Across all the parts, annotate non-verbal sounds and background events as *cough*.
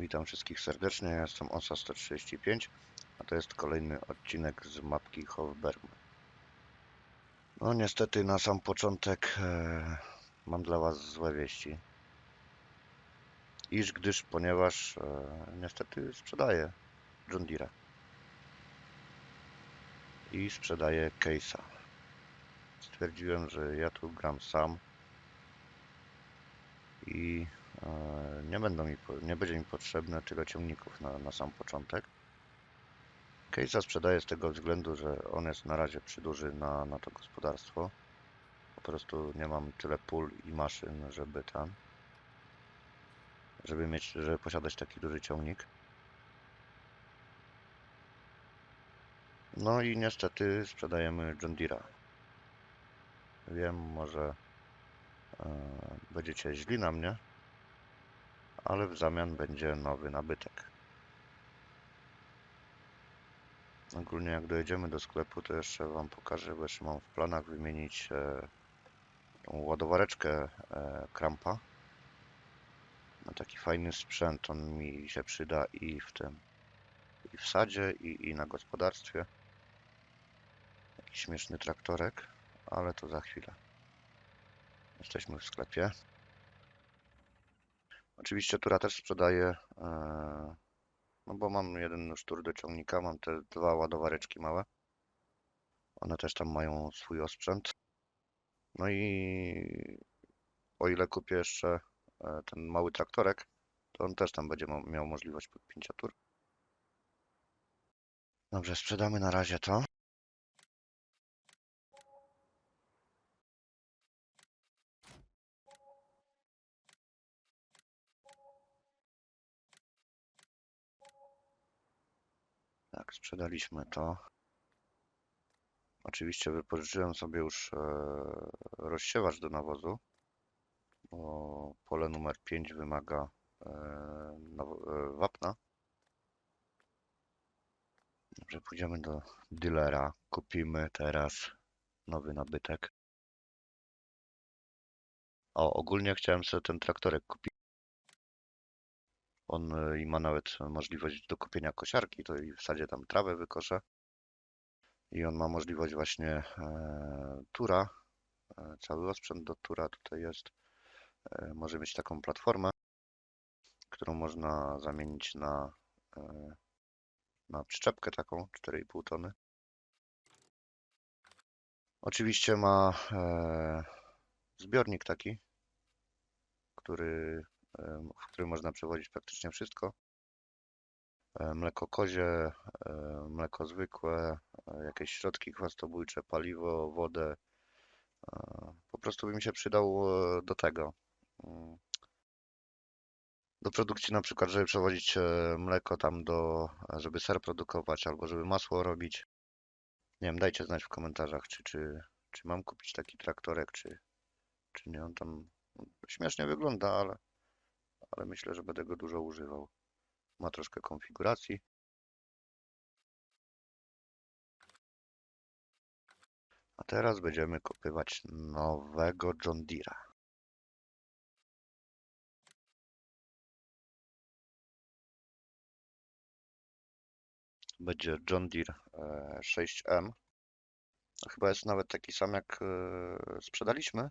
Witam wszystkich serdecznie, ja jestem OSA-135, a to jest kolejny odcinek z mapki Hofberg. No niestety na sam początek e, mam dla Was złe wieści. Iż gdyż, ponieważ e, niestety sprzedaję John Deere. I sprzedaję Case'a. Stwierdziłem, że ja tu gram sam i nie, będą mi, nie będzie mi potrzebne tyle ciągników na, na sam początek. Case'a sprzedaję z tego względu, że on jest na razie przyduży na, na to gospodarstwo. Po prostu nie mam tyle pól i maszyn, żeby tam, żeby mieć, żeby posiadać taki duży ciągnik. No i niestety sprzedajemy John Deere'a. Wiem, może e, będziecie źli na mnie, ale w zamian będzie nowy nabytek. Ogólnie jak dojedziemy do sklepu, to jeszcze Wam pokażę, bo jeszcze mam w planach wymienić e, tą ładowareczkę e, Krampa na taki fajny sprzęt. On mi się przyda i w tym, i w sadzie, i, i na gospodarstwie. Taki śmieszny traktorek, ale to za chwilę. Jesteśmy w sklepie. Oczywiście Tura też sprzedaję, e, no bo mam jeden sztur do ciągnika, mam te dwa ładowareczki małe. One też tam mają swój osprzęt. No i o ile kupię jeszcze e, ten mały traktorek, to on też tam będzie miał możliwość podpięcia tur. Dobrze, sprzedamy na razie to. Sprzedaliśmy to. Oczywiście wypożyczyłem sobie już e, rozsiewacz do nawozu, bo pole numer 5 wymaga e, e, wapna. Dobrze, pójdziemy do dealera, kupimy teraz nowy nabytek. O, ogólnie chciałem sobie ten traktorek kupić. On e, i ma nawet możliwość do kupienia kosiarki, to i w sadzie tam trawę wykoszę. I on ma możliwość właśnie e, tura, e, cały osprzęt do tura tutaj jest. E, może mieć taką platformę, którą można zamienić na, e, na przyczepkę taką 4,5 tony. Oczywiście ma e, zbiornik taki, który, w którym można przewozić praktycznie wszystko. E, Mleko kozie, e, mleko zwykłe, e, jakieś środki chwastobójcze, paliwo, wodę. Po prostu by mi się przydał do tego. mm, Do produkcji na przykład, żeby przewozić e, mleko tam do, żeby ser produkować albo żeby masło robić. Nie wiem, dajcie znać w komentarzach, czy, czy, czy mam kupić taki traktorek, czy, czy nie. On tam śmiesznie wygląda, ale, ale myślę, że będę go dużo używał. Ma troszkę konfiguracji. A teraz będziemy kopywać nowego John Deere'a. Będzie John Deere e, 6M. No, Chyba jest nawet taki sam jak e, sprzedaliśmy,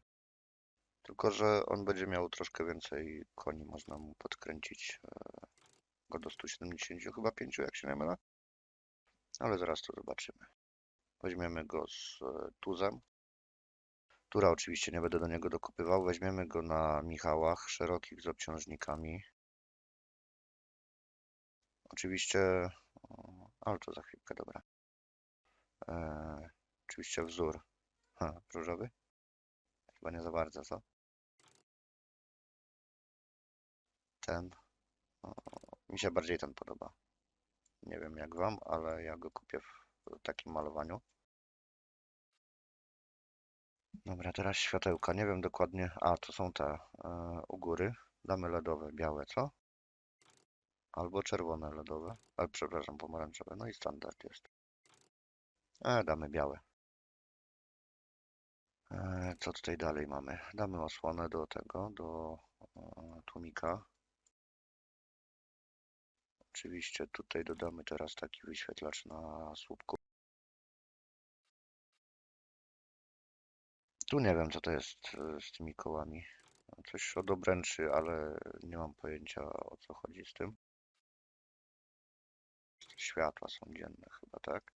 tylko że on będzie miał troszkę więcej koni. Można mu podkręcić e, go do 170, chyba 5, jak się nie mylę. Ale zaraz to zobaczymy. Weźmiemy go z e, tuzem. Tura oczywiście nie będę do niego dokupywał. Weźmiemy go na Michałach szerokich z obciążnikami. Oczywiście, ale to za chwilkę, dobra. E, oczywiście wzór ha, różowy. Chyba nie za bardzo, co? Ten. O, mi się bardziej ten podoba. Nie wiem jak wam, ale ja go kupię w takim malowaniu. Dobra, teraz światełka. Nie wiem dokładnie. A, to są te e, u góry. Damy LEDowe, białe, co? Albo czerwone LEDowe. Ale przepraszam, pomarańczowe. No i standard jest. E, damy białe. E, co tutaj dalej mamy? Damy osłonę do tego, do e, tłumika. Oczywiście tutaj dodamy teraz taki wyświetlacz na słupku. Tu nie wiem, co to jest e, z tymi kołami. Coś od obręczy, ale nie mam pojęcia o co chodzi z tym. Światła są dzienne chyba, tak?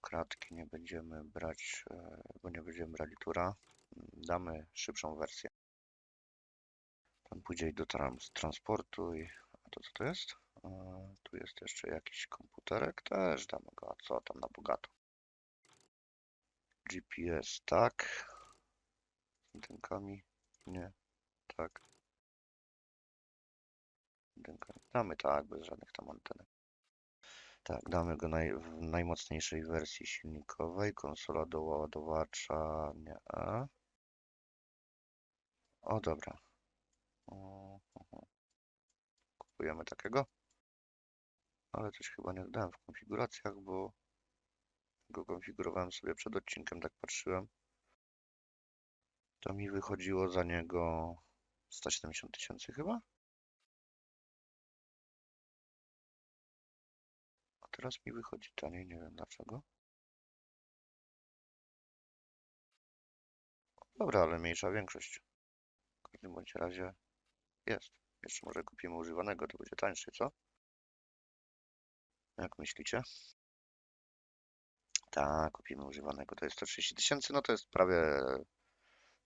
Kratki nie będziemy brać, e, bo nie będziemy brali tura. Damy szybszą wersję. Pan pójdzie do trans transportu i... A to co to jest? E, Tu jest jeszcze jakiś komputerek, też damy go. A co tam na bogato? GPS, tak. Z antenkami, nie, tak. Antenkami. Damy tak, bez żadnych tam antenek. Tak, damy go naj, w najmocniejszej wersji silnikowej. Konsola do ładowacza, nie. O, dobra. Kupujemy takiego. Ale coś chyba nie dałem w konfiguracjach, bo go konfigurowałem sobie przed odcinkiem, tak patrzyłem. To mi wychodziło za niego 170 tysięcy chyba. A teraz mi wychodzi taniej, nie wiem dlaczego. Dobra, ale mniejsza większość. W każdym bądź razie jest. Jeszcze może kupimy używanego, to będzie tańszy, co? Jak myślicie? Tak, kupimy używanego. To jest 130 tysięcy, no to jest prawie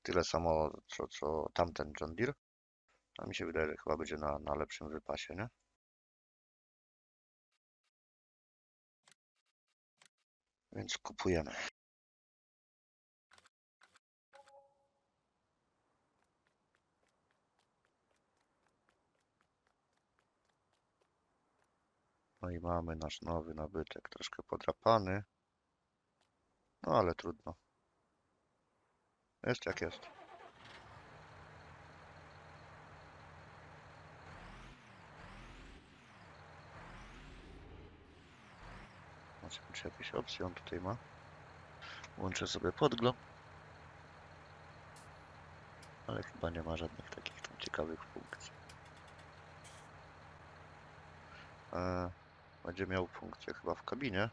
tyle samo, co, co tamten John Deere. A mi się wydaje, że chyba będzie na, na lepszym wypasie, nie? Więc kupujemy. No i mamy nasz nowy nabytek, troszkę podrapany. No ale trudno. Jest jak jest. Zobaczmy, czy jakieś opcje on tutaj ma. Łączę sobie podgląd. Ale chyba nie ma żadnych takich tam ciekawych funkcji. E, będzie miał funkcje chyba w kabinie.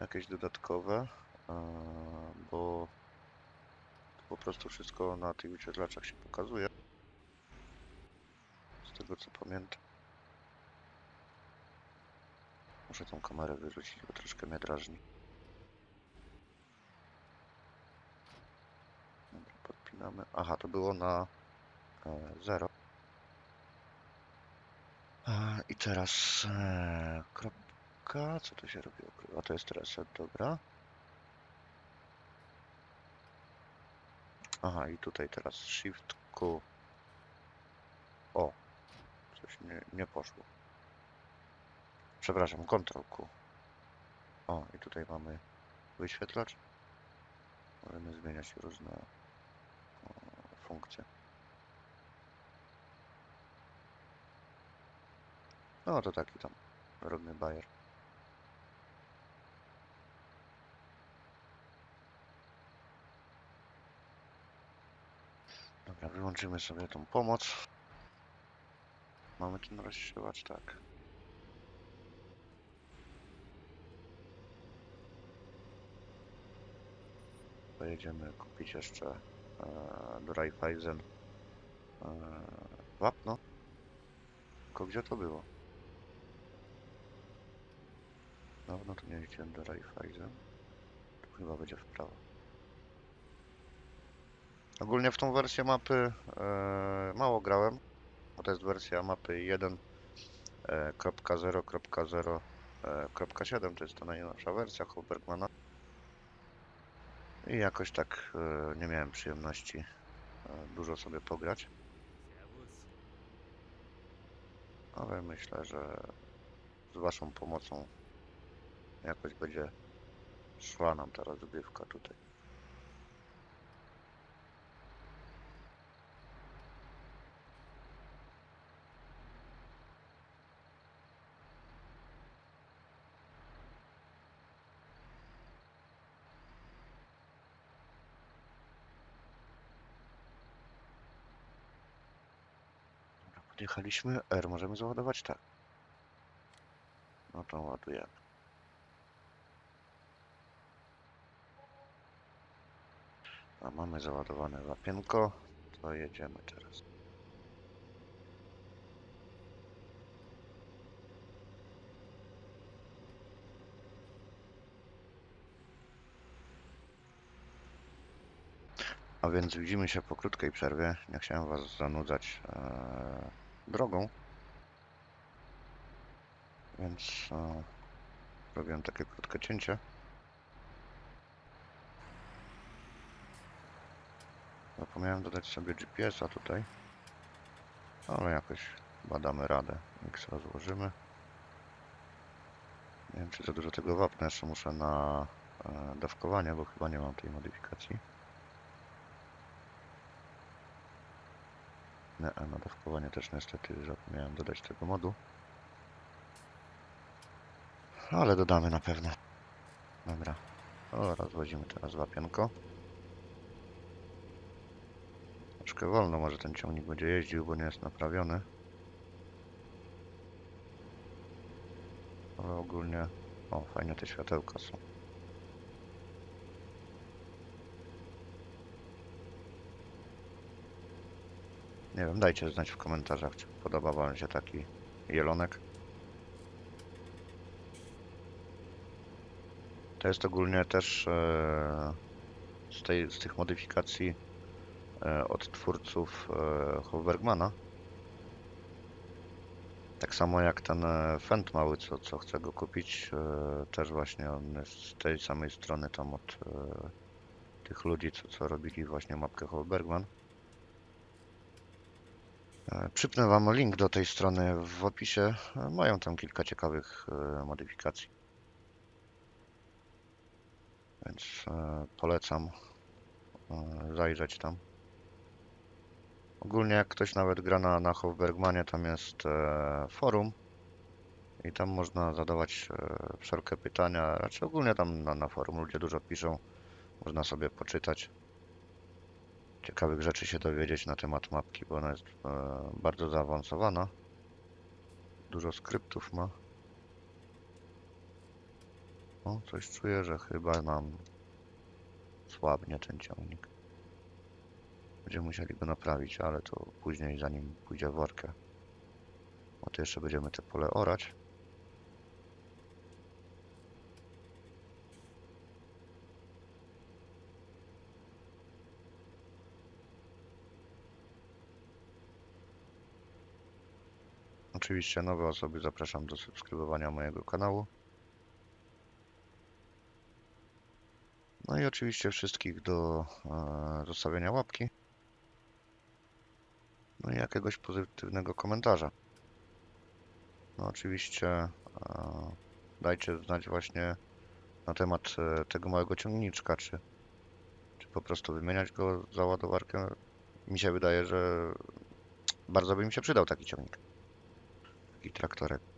Jakieś dodatkowe. E, bo po prostu wszystko na tych wyświetlaczach się pokazuje. Z tego co pamiętam. Muszę tą kamerę wyrzucić, bo troszkę mnie drażni. Podpinamy. Aha, to było na e, 0. I teraz e, kropka. Co tu się robiło? A to jest reset, dobra. Aha, i tutaj teraz Shift Q. O, coś nie, nie poszło. Przepraszam, Ctrl Q. O, i tutaj mamy wyświetlacz. Możemy zmieniać różne funkcje. No to taki tam drobny bajer. Dobra, wyłączymy sobie tą pomoc. Mamy ten rozsiewacz, tak. Pojedziemy kupić jeszcze e, do Raiffeisen e, wapno. Tylko gdzie to było? Dawno to nie jeździłem do Raiffeisen. Tu chyba będzie w prawo. Ogólnie w tą wersję mapy e, mało grałem, bo to jest wersja mapy 1.0.0.7, to jest ta najnowsza wersja Hofbergmana. I jakoś tak e, nie miałem przyjemności e, dużo sobie pograć, ale myślę, że z Waszą pomocą Jakoś będzie szła nam ta rozgrywka tutaj. Podjechaliśmy, R możemy załadować? Tak. No to ładujemy. Mamy załadowane wapienko. To jedziemy teraz. A więc widzimy się po krótkiej przerwie. Nie chciałem Was zanudzać e, drogą. Więc e, robiłem takie krótkie cięcie. Zapomniałem dodać sobie GPS-a tutaj. Ale jakoś badamy radę. X rozłożymy. Nie wiem, czy za dużo tego wapna jeszcze muszę na e, dawkowanie, bo chyba nie mam tej modyfikacji. Nie, na dawkowanie też niestety zapomniałem dodać tego modu. Ale dodamy na pewno. Dobra. O, rozwozimy teraz wapienko. Troszkę wolno może ten ciągnik będzie jeździł, bo nie jest naprawiony. Ale ogólnie... O, fajne te światełka są. Nie wiem, dajcie znać w komentarzach, czy podoba wam się taki jelonek. To jest ogólnie też e, z, tej, z tych modyfikacji od twórców e, Hofbergmana. Tak samo jak ten e, Fend mały, co, co chcę go kupić, e, też właśnie on jest z tej samej strony tam od e, tych ludzi, co, co robili właśnie mapkę Hofbergman. E, Przypnę Wam link do tej strony w opisie. E, Mają tam kilka ciekawych e, modyfikacji. Więc e, polecam e, zajrzeć tam. Ogólnie jak ktoś nawet gra na, na Hofbergmanie, tam jest e, forum i tam można zadawać e, wszelkie pytania. Raczej ogólnie tam na, na forum ludzie dużo piszą. Można sobie poczytać ciekawych rzeczy się dowiedzieć na temat mapki, bo ona jest e, bardzo zaawansowana. Dużo skryptów ma. O, coś czuję, że chyba nam słabnie ten ciągnik. Będziemy musieli go naprawić, ale to później, zanim pójdzie w workę. Bo to jeszcze będziemy te pole orać. Oczywiście nowe osoby zapraszam do subskrybowania mojego kanału. No i oczywiście wszystkich do e, zostawienia łapki. No i jakiegoś pozytywnego komentarza. No oczywiście e, dajcie znać właśnie na temat e, tego małego ciągniczka, czy, czy po prostu wymieniać go za ładowarkę. Mi się wydaje, że bardzo by mi się przydał taki ciągnik. Taki traktorek.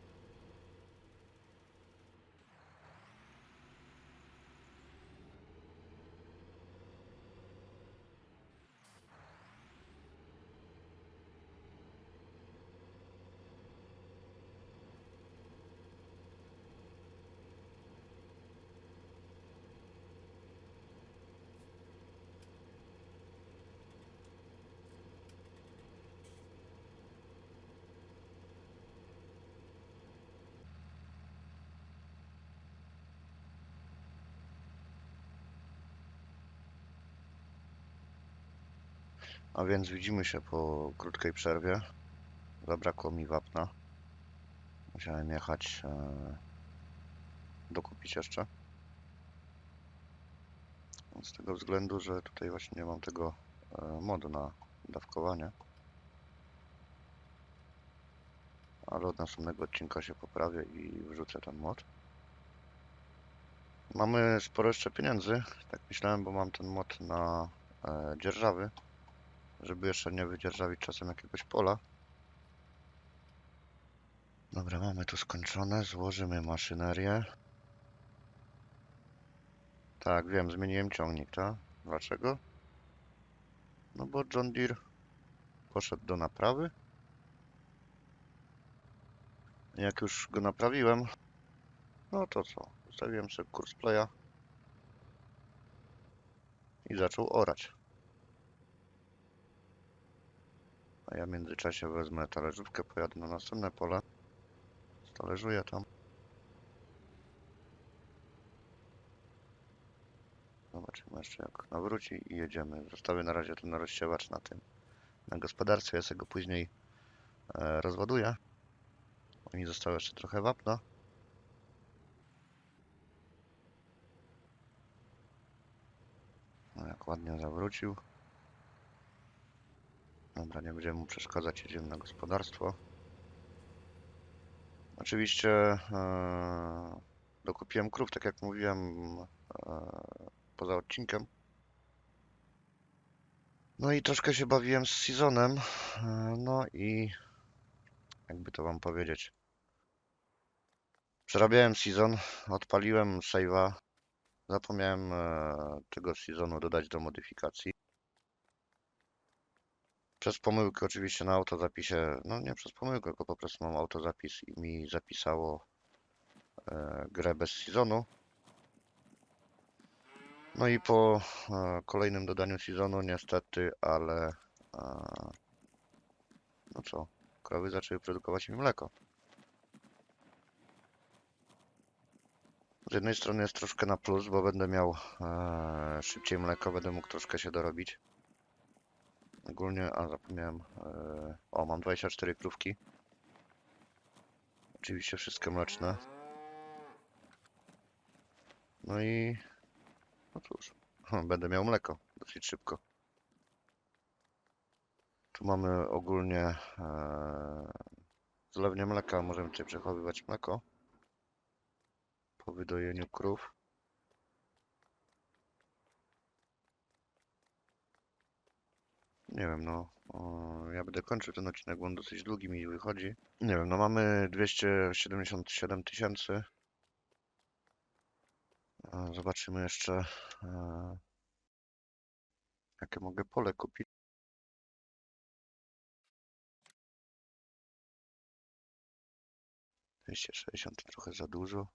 A więc widzimy się po krótkiej przerwie. Zabrakło mi wapna. Musiałem jechać e, dokupić jeszcze. Z tego względu, że tutaj właśnie nie mam tego e, modu na dawkowanie. Ale od następnego odcinka się poprawię i wrzucę ten mod. Mamy sporo jeszcze pieniędzy, tak myślałem, bo mam ten mod na e, dzierżawy żeby jeszcze nie wydzierżawić czasem jakiegoś pola. Dobra, mamy tu skończone. Złożymy maszynerię. Tak, wiem, zmieniłem ciągnik, tak? Dlaczego? No bo John Deere poszedł do naprawy. Jak już go naprawiłem, no to co? Ustawiłem sobie kurs playa i zaczął orać. A ja w międzyczasie wezmę talerzówkę, pojadę na następne pole. Talerzuję tam. Zobaczymy jeszcze jak nawróci i jedziemy. Zostawię na razie ten rozsiewacz na tym, na gospodarstwie. Ja sobie go później e, rozładuję. Oni zostało jeszcze trochę wapna. No jak ładnie zawrócił. Dobra, nie będziemy mu przeszkadzać, jedziemy na gospodarstwo. Oczywiście e, dokupiłem krów, tak jak mówiłem e, poza odcinkiem. No i troszkę się bawiłem z seasonem. E, no i jakby to wam powiedzieć. Przerabiałem season, odpaliłem save'a. Zapomniałem e, tego seasonu dodać do modyfikacji. Przez pomyłkę oczywiście na autozapisie, no nie przez pomyłkę, tylko po prostu mam autozapis i mi zapisało e, grę bez sezonu. No i po e, kolejnym dodaniu sezonu niestety, ale e, no co, krowy zaczęły produkować mi mleko. Z jednej strony jest troszkę na plus, bo będę miał e, szybciej mleko, będę mógł troszkę się dorobić. Ogólnie, a zapomniałem, e, o mam 24 krówki. Oczywiście wszystkie mleczne. No i, no cóż, *laughs* będę miał mleko dosyć szybko. Tu mamy ogólnie e, zlewnię mleka, możemy tutaj przechowywać mleko po wydojeniu krów. Nie wiem, no. O, ja będę kończył ten odcinek, bo on dosyć długi mi wychodzi. Nie wiem, no mamy 277 tysięcy. A, Zobaczymy jeszcze, e, jakie mogę pole kupić. Dwieście sześćdziesiąt trochę za dużo.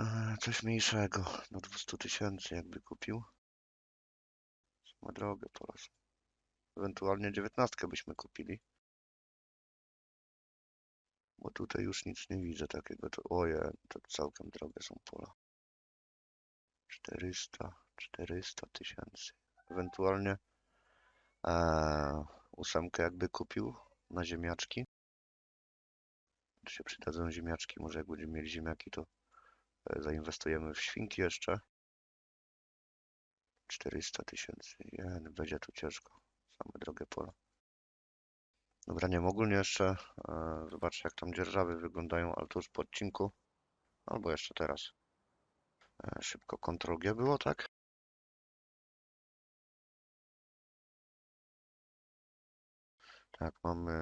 E, Coś mniejszego, do 200 tysięcy jakby kupił. Ma drogę pola są. Ewentualnie dziewiętnastkę byśmy kupili. Bo tutaj już nic nie widzę takiego. To, oje, to całkiem drogie są pola. 400, 400 tysięcy. Ewentualnie e, ósemkę jakby kupił na ziemniaczki. Tu się przydadzą ziemniaczki. Może jak będziemy mieli ziemniaki, to e, zainwestujemy w świnki jeszcze. 400 tysięcy. Jen, będzie tu ciężko. Same drogie pola. Dobra, nie ogólnie jeszcze e, zobaczę jak tam dzierżawy wyglądają, ale to już po odcinku. Albo jeszcze teraz. E, szybko Ctrl G było, tak? Tak, mamy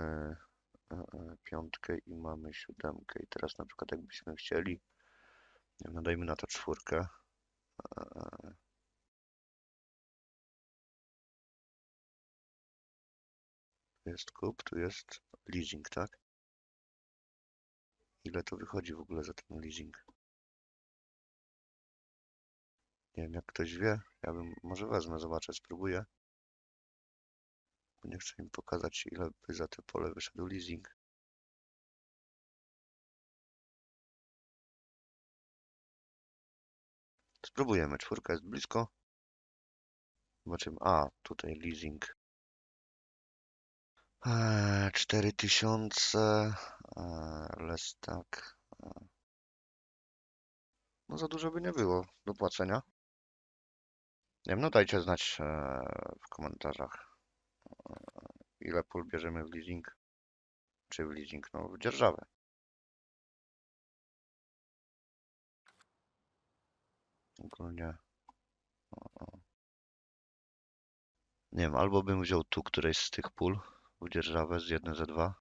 e, e, piątkę i mamy siódemkę. I teraz na przykład jakbyśmy chcieli, nadajmy na to czwórkę. E, jest kup, tu jest leasing, tak? Ile to wychodzi w ogóle za ten leasing? Nie wiem, jak ktoś wie, ja bym może wezmę, zobaczę, spróbuję. Bo nie chcę im pokazać, ile by za te pole wyszedł leasing. Spróbujemy, czwórka jest blisko. Zobaczymy, a, tutaj leasing. Eee, 4000, eee, less tak. eee. No za dużo by nie było do płacenia. Nie wiem, no dajcie znać eee, w komentarzach, ile pól bierzemy w leasing. Czy w leasing, no w dzierżawę. Ogólnie. Nie wiem, albo bym wziął tu któreś z tych pól w dzierżawę z 1 za 2.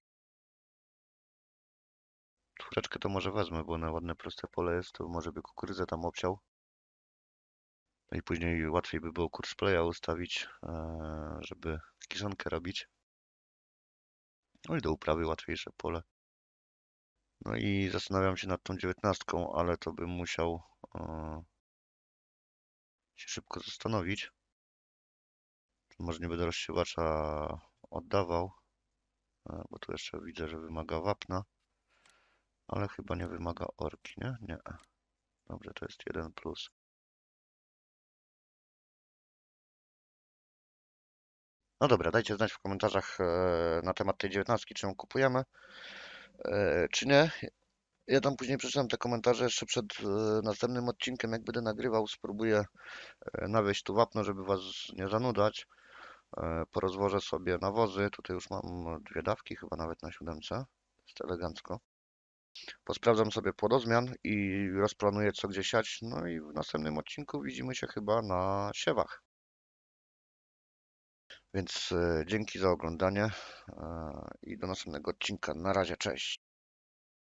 Czwóreczkę to może wezmę, bo na ładne proste pole jest, to może by kukurydzę tam obciął. No i później łatwiej by było kurs playa ustawić, eee, żeby kiszonkę robić. No i do uprawy łatwiejsze pole. No i zastanawiam się nad tą dziewiętnastką, ale to bym musiał e, się szybko zastanowić. Może nie będę rozsiewacza oddawał, e, bo tu jeszcze widzę, że wymaga wapna, ale chyba nie wymaga orki, nie? Nie. Dobrze, to jest jeden plus. No dobra, dajcie znać w komentarzach e, na temat tej dziewiętnastki, czy ją kupujemy, e, czy nie. Ja tam później przeczytam te komentarze jeszcze przed następnym odcinkiem, jak będę nagrywał, spróbuję nawieźć tu wapno, żeby was nie zanudzać. E, Porozwożę sobie nawozy, tutaj już mam dwie dawki, chyba nawet na siódemce, jest elegancko. Posprawdzam sobie płodozmian i rozplanuję co gdzie siać, no i w następnym odcinku widzimy się chyba na siewach. Więc e, dzięki za oglądanie e, i do następnego odcinka. Na razie, cześć.